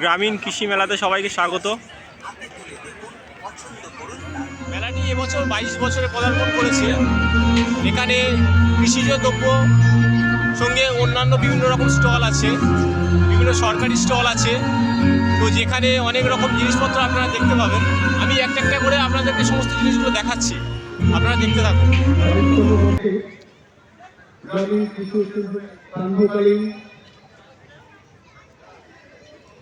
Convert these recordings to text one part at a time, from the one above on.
গ্রামীণ কৃষি মেলাতে সবাইকে স্বাগত। মেলাটি এবছর বাইশ বছরে পদার্পণ করেছে। এখানে কৃষিজ দ্রব্য সঙ্গে অন্যান্য বিভিন্ন রকম স্টল আছে বিভিন্ন সরকারি স্টল আছে। তো যেখানে অনেক রকম জিনিসপত্র আপনারা দেখতে পাবেন। আমি একটা একটা করে আপনাদেরকে সমস্ত জিনিসগুলো দেখাচ্ছি। আপনারা দেখতে থাকুন।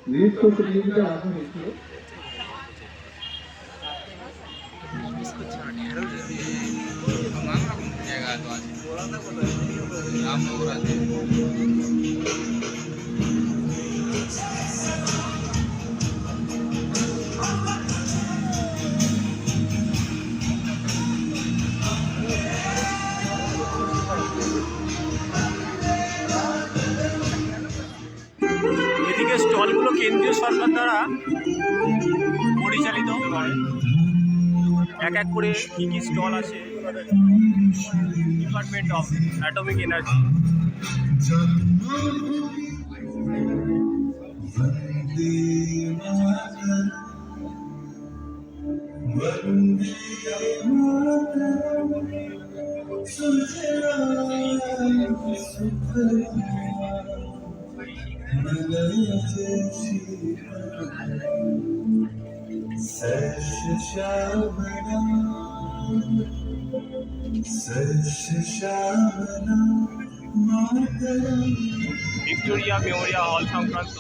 গ্রামীণ কৃষি শিল্প সান্ধ্যকালীন নৃত্য স্টলগুলো কেন্দ্রীয় সরকার দ্বারা পরিচালিত পারে এক এক করে কী কী স্টল আছে? Department of atomic energy Victoria memorial hall সংক্রান্ত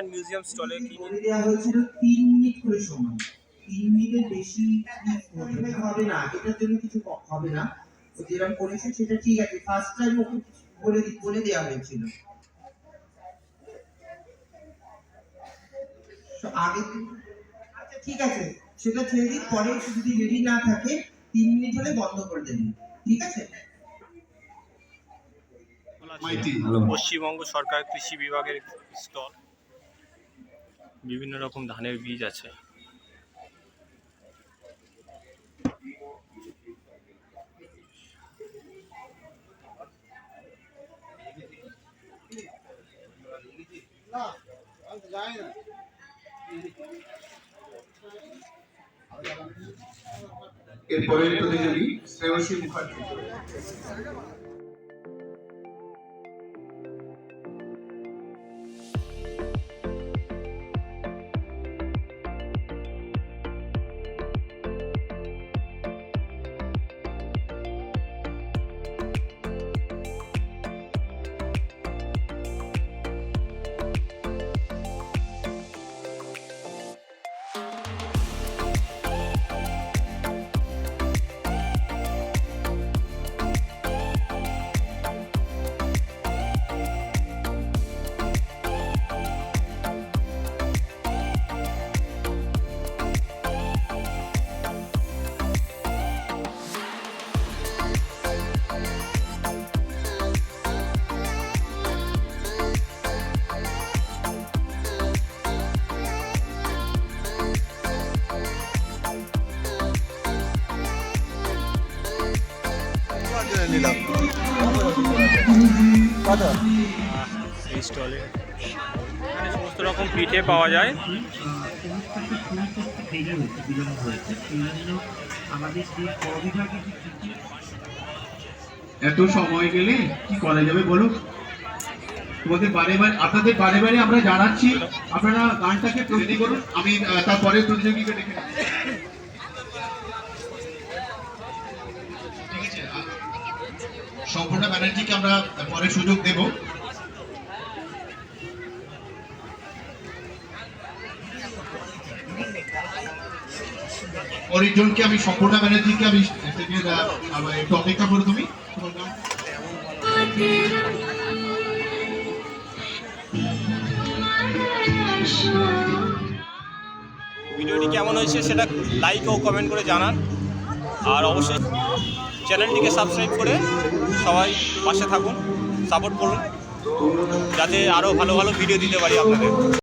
ইন্ডিয়ান মিউজিয়াম স্টলে কি দেওয়া হয়েছিল তিন মিনিট করে সময়। তিন মিনিটের বেশি হবে না। এটার জন্য কিছু হবে না। যেরকম করেছে সেটা ঠিক আছে। ফার্স্ট টাইম ওকে বলে বলে দেওয়া হয়েছিল। আগে আচ্ছা ঠিক আছে। সেটা ছেড়ে দিন পরে যদি রেডি না থাকে তিন মিনিট হলে বন্ধ করে দেবেন ঠিক আছে? পশ্চিমবঙ্গ সরকার কৃষি বিভাগের স্টল বিভিন্ন রকম ধানের বীজ আছে। এর পরের প্রতিযোগী শ্রেয়সী মুখার্জী। নিলাম। এই স্টলে। এখানে সমস্ত রকম পিঠে পাওয়া যায়। এত সময় গেলে কি করা যাবে বলো? তোমাদের বারে বারে আপনাদের বারে বারে আমরা জানাচ্ছি। আপনারা গানটাকে প্রস্তুতি করুন। আমি তারপরে প্রতিযোগিতা দেখে ব্যানার্জিকে আমরা পরে সুযোগ দেব। অরিজনকে আমি সম্পূর্ণ ব্যানার্জিকে আমি একটু অপেক্ষা করো তুমি। ভিডিওটি কেমন হয়েছে সেটা লাইক ও কমেন্ট করে জানান। আর অবশ্যই চ্যানেলটিকে সাবস্ক্রাইব করে সবাই পাশে থাকুন সাপোর্ট করুন, যাতে আরও ভালো ভালো ভিডিও দিতে পারি আপনাদের।